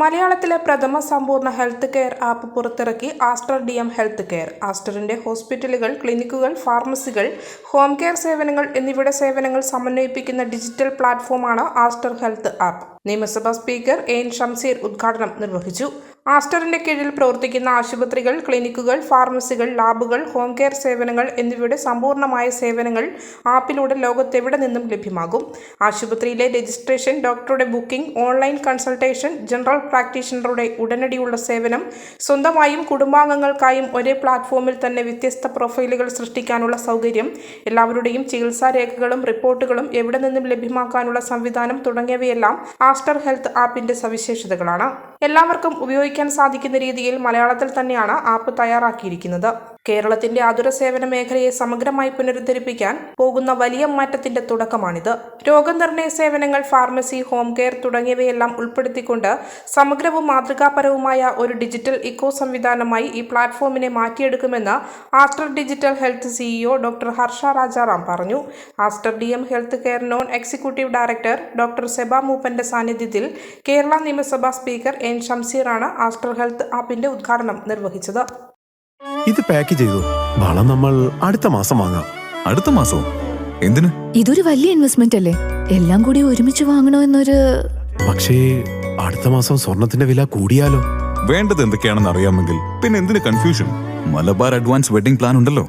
മലയാളത്തിലെ പ്രഥമ സമ്പൂർണ ഹെൽത്ത് കെയർ ആപ്പ് പുറത്തിറക്കി Aster D M health care. ആസ്റ്ററിന്റെ ഹോസ്പിറ്റലുകൾ ക്ലിനിക്കുകൾ ഫാർമസികൾ ഹോം കെയർ സേവനങ്ങൾ എന്നിവയുടെ സേവനങ്ങൾ സമന്വയിപ്പിക്കുന്ന ഡിജിറ്റൽ പ്ലാറ്റ്ഫോമാണ് ആസ്റ്റർ ഹെൽത്ത് ആപ്പ്. നിയമസഭാ സ്പീക്കർ എൻ ഷംസീർ ഉദ്ഘാടനം നിർവഹിച്ചു. ആസ്റ്ററിന്റെ കീഴിൽ പ്രവർത്തിക്കുന്ന ആശുപത്രികൾ ക്ലിനിക്കുകൾ ഫാർമസികൾ ലാബുകൾ ഹോം കെയർ സേവനങ്ങൾ എന്നിവയുടെ സമ്പൂർണമായ സേവനങ്ങൾ ആപ്പിലൂടെ ലോകത്തെവിടെ നിന്നും ലഭ്യമാകും. ആശുപത്രിയിലെ രജിസ്ട്രേഷൻ ഡോക്ടറുടെ ബുക്കിംഗ് ഓൺലൈൻ കൺസൾട്ടേഷൻ ജനറൽ പ്രാക്ടീഷണറുടെ ഉടനടിയുള്ള സേവനം സ്വന്തമായും കുടുംബാംഗങ്ങൾക്കായും ഒരേ പ്ലാറ്റ്ഫോമിൽ തന്നെ വ്യത്യസ്ത പ്രൊഫൈലുകൾ സൃഷ്ടിക്കാനുള്ള സൗകര്യം എല്ലാവരുടെയും ചികിത്സാ രേഖകളും റിപ്പോർട്ടുകളും എവിടെ നിന്നും ലഭ്യമാക്കാനുള്ള സംവിധാനം തുടങ്ങിയവയെല്ലാം ആസ്റ്റർ ഹെൽത്ത് ആപ്പിന്റെ സവിശേഷതകളാണ്. എല്ലാവർക്കും ഉപയോഗിക്കാൻ സാധിക്കുന്ന രീതിയിൽ മലയാളത്തിൽ തന്നെയാണ് ആപ്പ് തയ്യാറാക്കിയിരിക്കുന്നത്. കേരളത്തിന്റെ ആതുര സേവന മേഖലയെ സമഗ്രമായി പുനരുദ്ധരിപ്പിക്കാൻ പോകുന്ന വലിയ മാറ്റത്തിന്റെ തുടക്കമാണിത്. രോഗനിർണയ സേവനങ്ങൾ ഫാർമസി ഹോം കെയർ തുടങ്ങിയവയെല്ലാം ഉൾപ്പെടുത്തിക്കൊണ്ട് സമഗ്രവും മാതൃകാപരവുമായ ഒരു ഡിജിറ്റൽ ഇക്കോ സംവിധാനമായി ഈ പ്ലാറ്റ്ഫോമിനെ മാറ്റിയെടുക്കുമെന്ന് Aster digital health C E O doctor Harsha Rajaram പറഞ്ഞു. Aster D M health care non executive director doctor Seba മൂപ്പന്റെ സാന്നിധ്യത്തിൽ കേരള നിയമസഭാ സ്പീക്കർ എൻ ഷംസീറാണ് ആസ്റ്റർ ഹെൽത്ത് ആപ്പിന്റെ ഉദ്ഘാടനം നിർവഹിച്ചത്. ഇത് പാക്ക് ചെയ്തു. വളം നമ്മൾ അടുത്ത മാസം വാങ്ങാം. അടുത്ത മാസവും എന്തിന്? ഇതൊരു വലിയ ഇൻവെസ്റ്റ്മെന്റ് അല്ലേ? എല്ലാം കൂടി ഒരുമിച്ച് വാങ്ങണോ എന്നൊരു പക്ഷേ അടുത്ത മാസം സ്വർണത്തിന്റെ വില കൂടിയാലോ? വേണ്ടത് എന്തൊക്കെയാണെന്ന് അറിയാമെങ്കിൽ പിന്നെ എന്തിന് confusion Malabar advance wedding plan ഉണ്ടല്ലോ.